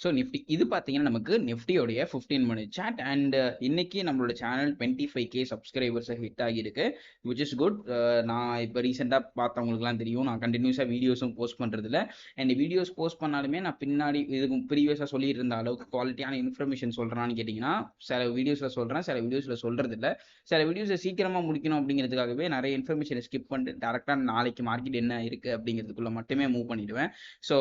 So Nifty இது பார்த்தீங்கன்னா நமக்கு நிஃப்டியோடைய ஃபிஃப்டீன் மினிட் சாட் அண்ட் இன்னைக்கு நம்மளோட சேனல் டுவெண்ட்டி ஃபைவ் கே சப்ஸ்கிரைபர்ஸை ஹிட் ஆகியிருக்கு விச் இஸ் குட் நான் இப்போ ரீசெண்டாக பார்த்தவங்களுக்குலாம் தெரியும். நான் கண்டினியூஸாக வீடியோஸும் போஸ்ட் பண்ணுறதில்ல அண்ட் வீடியோஸ் போஸ்ட் பண்ணாலுமே நான் பின்னாடி இதுக்கு ப்ரீவியஸாக சொல்லியிருந்த அளவுக்கு குவாலிட்டியான இன்ஃபர்மேஷன் சொல்கிறான்னு கேட்டிங்கன்னா சில வீடியோஸில் சொல்கிறேன் சில வீடியோஸில் சொல்கிறதில்ல சில வீடியோஸை சீக்கிரமாக முடிக்கணும் அப்படிங்கிறதுக்காகவே நிறைய இன்ஃபர்மேஷனை ஸ்கிப் பண்ணிட்டு டேரெக்டாக நாளைக்கு மார்க்கெட் என்ன இருக்குது அப்படிங்கிறதுக்குள்ளே மட்டுமே மூவ் பண்ணிடுவேன். ஸோ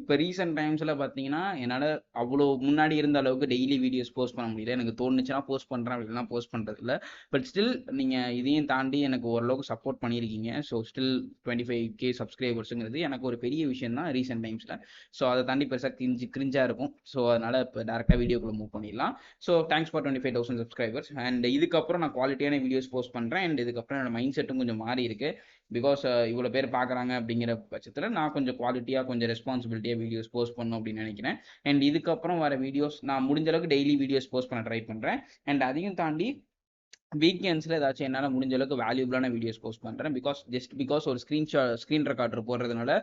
இப்போ ரீசெண்ட் டைம்ஸில் பார்த்தீங்கன்னா என்னால் அவ்வளோ முன்னாடி இருந்த அளவுக்கு டெய்லி வீடியோஸ் போஸ்ட் பண்ண முடியல. எனக்கு தோணுச்சுன்னா போஸ்ட் பண்ணுறேன் அப்படின்னா போஸ்ட் பண்ணுறது இல்லை பட் ஸ்டில் நீங்கள் இதையும் தாண்டி எனக்கு ஓரளவுக்கு சப்போர்ட் பண்ணியிருக்கீங்க. So still twenty five K சப்ஸ்கிரைபர்ஸுங்கிறது எனக்கு ஒரு பெரிய விஷயம் தான் ரீசெண்ட் டைம்ஸில் ஸோ அதை தாண்டி பெருசாக கிரிஞ்சு கிரிஞ்சாக இருக்கும். ஸோ அதனால் இப்போ டேரெக்டாக வீடியோக்குள்ளே மூவ் பண்ணிடலாம். So thanks for twenty five thousand subscribers and இதுக்கப்புறம் நான் குவாலிட்டியான வீடியோஸ் போஸ்ட் பண்ணுறேன் அண்ட் இதுக்கப்புறம் என்னோட மைண்ட் செட்டும் கொஞ்சம் மாறி இருக்கு. பிகாஸ் uh, இவ்வளோ பேர் பார்க்குறாங்க அப்படிங்கிற பட்சத்தில் நான் கொஞ்சம் குவாலிட்டியாக கொஞ்சம் ரெஸ்பான்சிபிலிட்டியாக வீடியோஸ் போஸ்ட் பண்ணணும் அப்படின்னு நினைக்கிறேன். அண்ட் இதுக்கப்புறம் வர வீடியோஸ் நான் முடிஞ்ச அளவுக்கு டெய்லி வீடியோஸ் போஸ்ட் பண்ண ட்ரை பண்ணுறேன் அண்ட் அதையும் தாண்டி வீக்கெண்ட்ஸில் ஏதாச்சும் என்னால் முடிஞ்ச அளவுக்கு வேல்யூபிளான வீடியோஸ் போஸ்ட் பண்ணுறேன் பிகாஸ் ஜஸ்ட் பிகாஸ் ஒரு ஸ்க்ரீன்ஷாட் ஸ்க்ரீன் ரெக்கார்டர் போடுறதுனால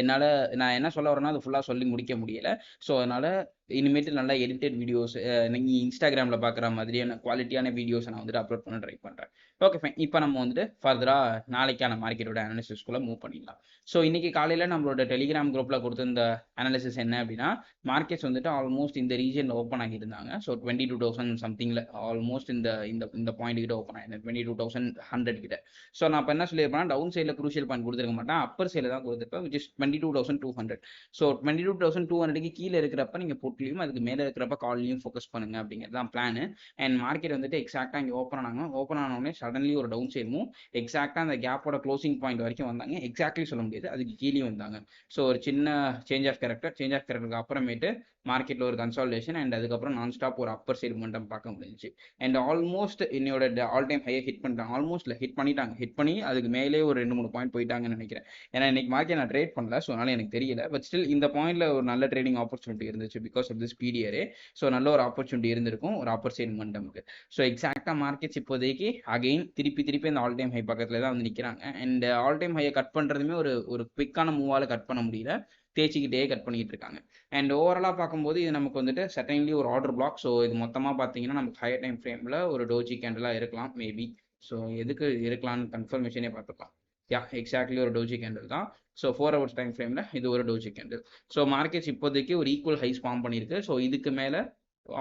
என்னால் நான் என்ன சொல்ல வரேன்னா அது ஃபுல்லாக சொல்லி முடிக்க முடியல. ஸோ அதனால் இனிமேட்டு நல்லா எடிட்டட் வீடியோஸ் நீங்கள் இன்ஸ்டாகிராமில் பார்க்குற மாதிரியான குவாலிட்டியான வீடியோஸை நான் வந்துட்டு அப்லோட் பண்ண ட்ரை பண்ணுறேன் ஓகே ஃபைன் இப்போ நம்ம வந்துட்டு ஃபர்தராக நாளைக்கான மார்க்கெட்டோட அனாலிசிஸ்க்குள்ளே மூவ் பண்ணிடலாம். ஸோ இன்றைக்கி காலையில் நம்மளோட டெலிகிராம் குரூப்பில் கொடுத்துருந்த அனாலிசிஸ் என்ன அப்படின்னா மார்க்கெட்ஸ் வந்துட்டு ஆல்மோஸ்ட் இந்த ரீஜனில் ஓப்பன் ஆகியிருந்தாங்க ஸோ டுவெண்ட்டி டூ தௌசண்ட் சம்திங்கில் ஆல்மோஸ்ட் இந்த இந்த இந்த பாயிண்ட் கிட்ட ஓப்பன் ஆகிருந்தேன் டுவெண்ட்டி டூ தௌசண்ட் ஹண்ட்ரட் கிட்ட. ஸோ நான் இப்போ என்ன சொல்லியிருப்பேன் டவுன் சைடில் குரூஷியல் பாயிண்ட் கொடுத்துருக்க மாட்டேன். அப்பர் சைடில் தான் கொடுத்துருப்பேன் which is twenty two thousand two hundred so twenty two thousand two ஹண்ட்ரட்க்கு கீழே இருக்கிறப்ப நீங்கள் போட்லையும் அதுக்கு மேலே இருக்கிறப்ப கால்லையும் ஃபோக்கஸ் பண்ணுங்க அப்படிங்கிறது தான் பிளான் அண்ட் மார்க்கெட் வந்துட்டு எக்ஸாக்டாக இங்கே ஓப்பன் ஆனாங்க. ஓப்பன் ஆனோடனே சடன்லி ஒரு டவுன் சைடும் எக்ஸாக்டாக அந்த கேப்போட க்ளோசிங் பாயிண்ட் வரைக்கும் வந்தாங்க. எக்ஸாக்ட்லி சொல்ல முடியாது. அதுக்கு கீழே வந்தாங்க. ஸோ ஒரு சின்ன change of character change of கேரக்டருக்கு அப்புறமேட்டு மார்க்கெட்டில் ஒரு கன்சால்டேஷன் அண்ட் அதுக்கப்புறம் நான் ஸ்டாப் ஒரு அப்பர் சைடு மட்டும் பார்க்க முடிஞ்சிச்சு. அண்ட் ஆல்மோஸ்ட் என்னோட ஆல் டைம் ஹையை ஹிட் பண்ணிட்டாங்க. ஆல்மோஸ்ட் ஹிட் பண்ணிட்டாங்க. ஹிட் பண்ணி அதுக்கு மேலே ஒரு ரெண்டு மூணு பாயிண்ட் போயிட்டாங்கன்னு நினைக்கிறேன். ஏன்னா இன்னைக்கு மார்க்கெட் நான் ட்ரேட் பண்ணல. ஸோ அதனால எனக்கு தெரியல. பட் ஸ்டில் இந்த பாயிண்ட்ல ஒரு நல்ல ட்ரேடிங் ஆப்பர்ச்சுனிட்டி இருந்துச்சு. பிகாஸ் ஆஃப் திஸ் பீடியரே ஸோ நல்ல ஒரு ஆப்பர்ச்சுனிட்டி இருந்திருக்கும் ஒரு அப்பர் சைடு மண்டமுக்கு ஸோ எக்ஸாக்டாக மார்க்கெட்ஸ் இப்போதைக்கு அகைன் திருப்பி திருப்பி அந்த ஆல் டைம் ஹை பக்கத்தில் தான் வந்து நிற்கிறாங்க uh, அண்ட் ஆல் டைம் ஹையை கட் பண்ணுறதுமே ஒரு ஒரு குவிக்கான மூவால் கட் பண்ண முடியல. தேய்ச்சிக்கிட்டே கட் பண்ணிட்டு இருக்காங்க. அண்ட் ஓவராலாக பார்க்கும்போது இது நமக்கு வந்துட்டு செகண்ட்லி ஒரு ஆர்டர் பிளாக் ஸோ இது மொத்தமாக பார்த்தீங்கன்னா நமக்கு ஹையர் டைம் ஃப்ரேமில் ஒரு டோஜி கேண்டலாக இருக்கலாம் மேபி ஸோ எதுக்கு இருக்கலாம்னு கன்ஃபர்மேஷனே பார்த்துக்கலாம். யா எக்ஸாக்ட்லி ஒரு டோஜி கேண்டில் தான். ஸோ ஃபோர் ஹவர்ஸ் டைம் ஃப்ரேமில் இது ஒரு டோஜி கேண்டில் ஸோ மார்க்கெட்ஸ் இப்போதைக்கு ஒரு ஈக்குவல் ஹைஸ் ஃபார்ம் பண்ணியிருக்கு ஸோ இதுக்கு மேலே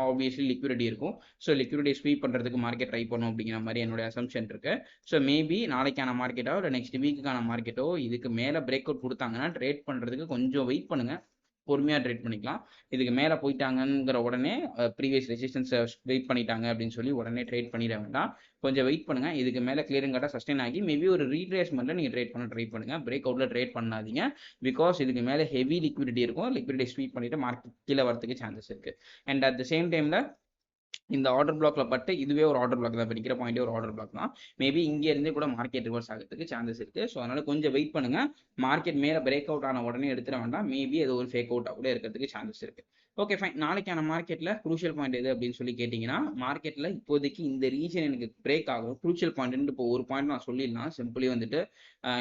ஆப்வியஸ்லி லிக்விடிட்டி இருக்கும். ஸோ லிக்விடிட்டி ஸ்வீப் பண்ணுறதுக்கு மார்க்கெட் ட்ரை பண்ணும் அப்படிங்கிற மாதிரி என்னோட அசம்ஷன் இருக்கு. ஸோ மேபி நாளைக்கான மார்க்கெட்டோ இல்லை நெக்ஸ்ட் வீக்குக்கான மார்க்கெட்டோ இதுக்கு மேலே பிரேக் அவுட் கொடுத்தாங்கன்னா ட்ரேட் பண்ணுறதுக்கு கொஞ்சம் வெயிட் பண்ணுங்கள் பொறுமையாக ட்ரேட் பண்ணிக்கலாம். இதுக்கு மேலே போயிட்டாங்கங்கிற உடனே ப்ரீவியஸ் ரெசிஸ்டன்ஸை வெயிட் பண்ணிட்டாங்க அப்படின்னு சொல்லி உடனே ட்ரேட் பண்ணிட வேண்டாம். கொஞ்சம் வெயிட் பண்ணுங்க. இதுக்கு மேலே கிளியரிங் கட்டாக சஸ்டைன் ஆகி மேபி ஒரு ரீட்ரேஸ்மெண்ட்டில் நீங்கள் ட்ரேட் பண்ண ட்ரை பண்ணுங்க. பிரேக் அவுட்டில் ட்ரேட் பண்ணாதீங்க. பிகாஸ் இதுக்கு மேலே ஹெவி லிக்விடிட்டி இருக்கும். லிக்விடிட்டி ஸ்வீப் பண்ணிட்டு மார்க்கெட் கீழே வரதுக்கு சான்சஸ் இருக்குது அண்ட் அட் த சேம் டைமில் இந்த ஆர்டர் பிளாக்ல பட்டு இதுவே ஒரு ஆர்டர் பிளாக் தான். படிக்கிற பாயிண்டே ஒரு ஆர்டர் பிளாக் தான். மேபி இங்கே இருந்தே கூட மார்க்கெட் ரிவர்ஸ் ஆகிறதுக்கு சான்சஸ் இருக்கு. ஸோ அதனால கொஞ்சம் வெயிட் பண்ணுங்க. மார்க்கெட் மேலே பிரேக் அவுட் ஆன உடனே எடுத்துட வேண்டாம். மேபி அது ஒரு ஃபேக் அவுட்டாக கூட இருக்கிறதுக்கு சான்சஸ் இருக்கு. ஓகே ஃபைன் நாளைக்கான மார்க்கெட்டில் குரூஷியல் பாயிண்ட் எது அப்படின்னு சொல்லி கேட்டிங்கன்னா மார்க்கெட்டில் இப்போதைக்கு இந்த ரீஜன் எனக்கு பிரேக் ஆகும். குரூஷியல் பாயிண்ட் இப்போ ஒரு பாயிண்ட் நான் சொல்லிடலாம். சிம்பிளி வந்துட்டு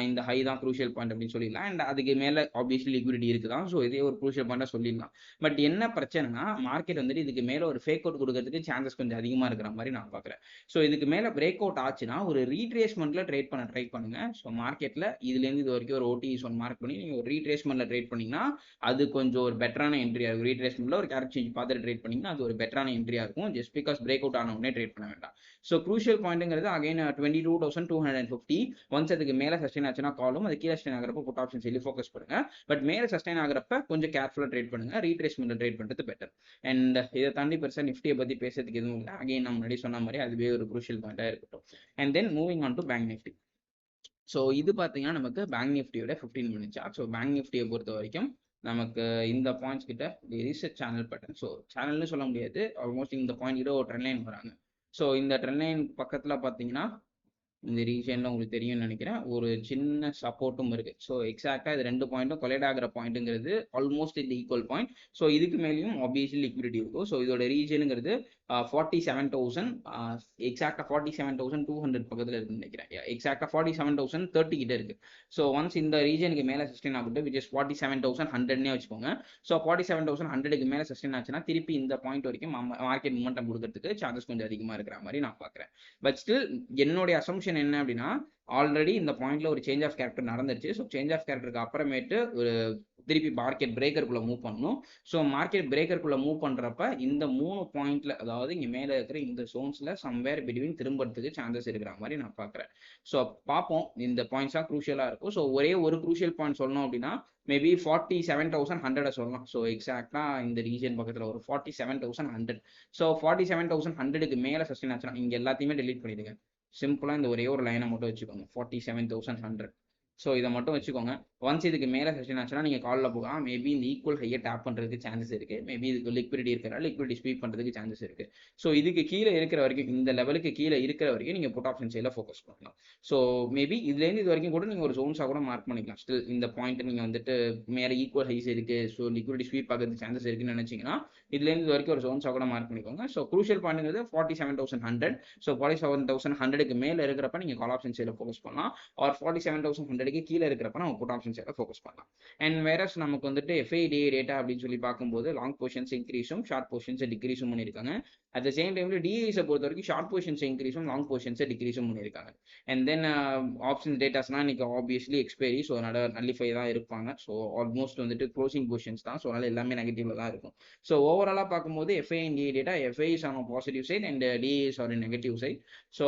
இந்த ஹை தான் குரூஷியல் பாயிண்ட் அப்படின்னு சொல்லிடலாம். அண்ட் அதுக்கு மேலே ஆப்வியஸ்லி லிக்விடிட்டி இருக்குதான். ஸோ இதே ஒரு குரூஷியல் பாயிண்டாக சொல்லிடலாம். பட் என்ன பிரச்சனைனா மார்க்கெட் வந்துட்டு இதுக்கு மேலே ஒரு ஃபேக் அவுட் கொடுக்கறதுக்கு சான்சஸ் கொஞ்சம் அதிகமாக இருக்கிற மாதிரி நான் பார்க்குறேன். ஸோ இதுக்கு மேலே பிரேக் அவுட் ஆச்சுன்னா ஒரு ரீட்ரேஸ்மெண்ட்டில் ட்ரேட் பண்ண ட்ரை பண்ணுங்க. ஸோ மார்க்கெட்டில் இதுலேருந்து இது வரைக்கும் ஒரு ஓடிஸ் ஒன் மார்க் பண்ணி நீங்கள் ஒரு ரீட்ரேஸ்மெண்ட்டில் ட்ரேட் பண்ணிங்கன்னா அது கொஞ்சம் ஒரு பெட்டரான அது ரீட்ரேஸ்மெண்ட் ரீட்ரேஸ்மெண்ட்டில் ஒரு கேரக்ட் சேஞ்ச் பார்த்துட்டு ட்ரேட் பண்ணிங்கன்னா அது ஒரு பெட்டரான என்ட்ரியாக இருக்கும். ஜஸ்ட் பிகாஸ் பிரேக் அவுட் ஆன உடனே ட்ரேட் பண்ண வேண்டாம். So crucial பாயிண்ட்ங்கிறது again twenty two thousand two hundred fifty once அதுக்கு மேலே சஸ்டைன் ஆச்சுன்னா காலும் அது கீழே சஸ்டைன் ஆகிறப்ப புட் ஆப்ஷன் சொல்லி ஃபோக்கஸ் பண்ணுங்க. பட் மேலே சஸ்டைன் ஆகிறப்ப கொஞ்சம் கேர்ஃபுல்லாக ட்ரேட் பண்ணுங்க. ரீட்ரேஸ்மெண்ட்டில் ட்ரேட் பண்ணுறது பெட்டர் அண்ட் இதை தாண்டி பெருசாக நிஃப்டியை பற்றி பேசுறதுக்கு எதுவும் இல்லை. அகைன் நான் முன்னாடி சொன்ன மாதிரி அதுவே ஒரு குரூஷியல் பாயிண்டாக இருக்கட்டும். And then moving on to Bank Nifty so இது பார்த்தீங்கன்னா நமக்கு பேங்க் நிஃப்டியோட ஃபிஃப்டீன் மினிட்ஸ் ஸோ பேங்க் நிஃப்டியை பொறுத்த வரைக்கும் நமக்கு இந்த பாயிண்ட்ஸ் கிட்ட ரீசெட் சேனல் பட்டன் ஸோ சேனல்னு சொல்ல முடியாது. ஆல்மோஸ்ட் இந்த பாயிண்ட் கிட்ட ஒரு ட்ரெண்ட் லைன் வராங்க. ஸோ இந்த ட்ரெண்ட் லைன் பக்கத்தில் பார்த்தீங்கன்னா இந்த ரீஜனில் உங்களுக்கு தெரியும்னு நினைக்கிறேன். ஒரு சின்ன சப்போர்ட்டும் இருக்குது ஸோ எக்ஸாக்டாக இது ரெண்டு பாயிண்ட்டும் கொலைட் ஆகிற பாயிண்ட்டுங்கிறது ஆல்மோஸ்ட் இது ஈக்குவல் பாயிண்ட் ஸோ இதுக்கு மேலேயும் ஆப்வியஸ்லி லிக்விடிட்டி இருக்கும். ஸோ இதோட ரீஜனுங்கிறது ஃபார்ட்டி செவன் தௌசண்ட் எக்ஸாக்டாக forty seven thousand two hundred பக்கத்தில் இருக்குன்னு நினைக்கிறேன். எக்ஸாக்டாக ஃபார்ட்டி செவன் தௌசண்ட் தேர்ட்டி கிட்ட இருக்குது ஸோ ஒன்ஸ் இந்த ரீஜனுக்கு மேலே சஸ்டெயின் ஆகிட்டு which is forty seven thousand ஹண்ட்ரட்னே வச்சுக்கோங்க. ஸோ ஃபார்ட்டி செவன் தௌசண்ட் ஹண்ட்ரடுக்கு மேலே சஸ்டெயின் ஆச்சுன்னா திருப்பி இந்த பாயிண்ட் வரைக்கும் மார்க்கெட் மூமெண்டம் கொடுக்கறதுக்கு சான்சஸ் கொஞ்சம் அதிகமாக இருக்கிற மாதிரி நான் பார்க்குறேன். பட் ஸ்டில் என்னுடைய அசம்ஷன் என்ன அப்படின்னா ஆல்ரெடி இந்த பாயிண்ட்ல ஒரு சேஞ்ச் ஆஃப் கேரக்டர் நடந்துருச்சு. ஸோ சேஞ்ச் ஆஃப் கேரக்டருக்கு அப்புறமேட்டு ஒரு திருப்பி மார்க்கெட் பிரேக்கருக்குள்ள மூவ் பண்ணணும். ஸோ மார்க்கெட் பிரேக்கருக்குள்ள மூவ் பண்றப்ப இந்த மூணு பாயிண்ட்ல அதாவது இங்க மேல இருக்கிற இந்த சோன்ஸ்ல சம்வேர் பிட்வீன் திரும்பறதுக்கு சான்சஸ் இருக்கிற மாதிரி நான் பாக்குறேன் ஸோ பார்ப்போம். இந்த பாயிண்ட்ஸ் தான் குரூஷியலா இருக்கும். ஸோ ஒரே ஒரு குரூஷியல் பாயிண்ட் சொல்லணும் அப்படின்னா maybe forty seven thousand hundred சொல்லலாம். ஸோ எக்ஸாக்டா இந்த ரீஜன் பக்கத்தில் ஒரு forty seven thousand hundred so forty seven thousand ஹண்ட்ரடுக்கு மேலே சஸ்டெயின் ஆச்சுன்னா இங்கே எல்லாத்தையுமே டெலீட் பண்ணிடுங்க. சிம்பிளாக இந்த ஒரே ஒரு லைனை மட்டும் வச்சுக்கோங்க. Forty seven thousand hundred so இதை மட்டும் வச்சுக்கோங்க. ஒன்ஸ் இதுக்கு மேலே செஷன் ஆச்சுன்னா நீங்கள் காலில் போகலாம். மேபி இந்த ஈக்குவல் ஹையை டேப் பண்ணுறதுக்கு சான்சஸ் இருக்குது மேபி இதுக்கு லிக்விடிட்டி இருக்கிற லிக்விடிட்டி ஸ்வீப் பண்ணுறதுக்கு சான்சஸ் இருக்குது ஸோ இதுக்கு கீழே இருக்கிற வரைக்கும் இந்த லெவலுக்கு கீழே இருக்கிற வரைக்கும் நீங்கள் புட் ஆப்ஷன் சைடில் ஃபோக்கஸ் பண்ணலாம். ஸோ மேபி இதுலேருந்து இது வரைக்கும் கூட நீங்கள் ஒரு ஜோன்ஸாக கூட மார்க் பண்ணிக்கலாம். ஸ்டில் இந்த பாயிண்ட் நீங்கள் வந்துட்டு மேலே ஈக்குவல் ஹைஸ் இருக்குது ஸோ லிக்விடிட்டி ஸ்வீப் ஆகிறதுக்கு சான்சஸ் இருக்குன்னு நினச்சிங்கன்னா இதுலேருந்து இது வரைக்கும் ஒரு ஜோன்ஸாக கூட மார்க் பண்ணிக்கோங்க. So crucial பாயிண்ட்ங்கிறது forty seven thousand hundred so forty seven thousand ஹண்ட்ரடுக்கு மேலே இருக்கிறப்ப நீங்கள் கால் ஆப்ஷன் சைடில் ஃபோக்கஸ் பண்ணலாம். Or forty seven thousand hundred ஹண்ட்ரடுக்கு கீழே இருக்கிறப்ப நம்ம புட் ஆப்ஷன் சைடில் ஃபோக்கஸ் பண்ணலாம். அண்ட் வேறஸ் நமக்கு வந்துட்டு எஃப்ஐடிஏ டேட்டா அப்படின்னு சொல்லி பார்க்கும்போது லாங் போர்ஷன்ஸ் இன்க்ரீஸும் ஷார்ட் போர்ஷன்ஸ் டிக்ரீஸும் பண்ணியிருக்காங்க. அட் த சேம் டைம்ல டிஐஸை பொறுத்த வரைக்கும் ஷார்ட் போர்ஷன்ஸ் இன்க்ரீஸும் லாங் பொசிஷன்ஸை டிக்ரீஸும் பண்ணியிருக்காங்க. அண்ட் தென் ஆப்ஷன் டேட்டாஸ்னா இன்னைக்கு ஆப்வியஸ்லி எக்ஸ்பைரி ஸோ அதனால நல்லிஃபை தான் இருப்பாங்க. ஸோ ஆல்மோஸ்ட் வந்துட்டு க்ளோசிங் போர்ஷன்ஸ் தான். ஸோ அதனால எல்லாமே நெகட்டிவ்ல தான் இருக்கும். ஸோ ஓவராலாக பார்க்கும்போது FI and DA data FI is on positive side and DAs are negative side so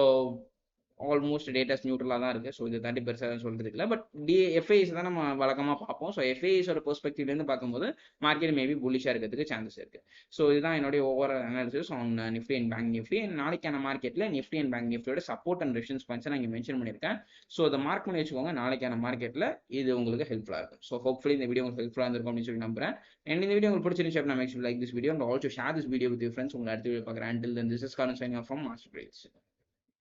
almost datas நியூட்ரலாக தான் இருக்குது ஸோ இது தாண்டி பெருசாக சொல்கிறது இல்லை. பட் டி எஃப்ஐஸ் தான் நம்ம வழக்கமாக பார்ப்போம். ஸோ எஃப்ஐஸோட பெர்ஸ்பெக்டிவ்லேருந்து பார்க்கும்போது மார்க்கெட் மேபி புல்லிஷாக இருக்கிறதுக்கு சான்சஸ் இருக்குது ஸோ இதுதான் என்னுடைய over analysis on Nifty and Bank Nifty and நாளைக்கான மார்க்கெட்டில் நிஃப்டி அண்ட் பேங்க் நிஃப்டியோட சப்போர்ட் அண்ட் ரெஷன்ஸ் பாயிண்ட்ஸ் நான் இங்கே மென்ஷன் பண்ணியிருக்கேன். ஸோ அதை மார்க் பண்ணி வச்சுக்கோங்க. நாளைக்கான மார்க்கெட்டில் இது உங்களுக்கு ஹெல்ப்ஃபுல்லாக இருக்கும். ஸோ ஹோப்ஃபுல்லி இந்த வீடியோ உங்களுக்கு ஹெல்ப்ஃபுல்லாக இருந்திருக்கும் அப்படின்னு சொல்லி நம்புறேன். அண்ட் இந்த வீடியோ உங்களுக்கு பிடிச்சிருந்துச்சு அப்படின்னா makes like this video and also share this video with friends உங்களை அடுத்த வீடியோ பார்க்குறேன். Until this is Karan signing from master brace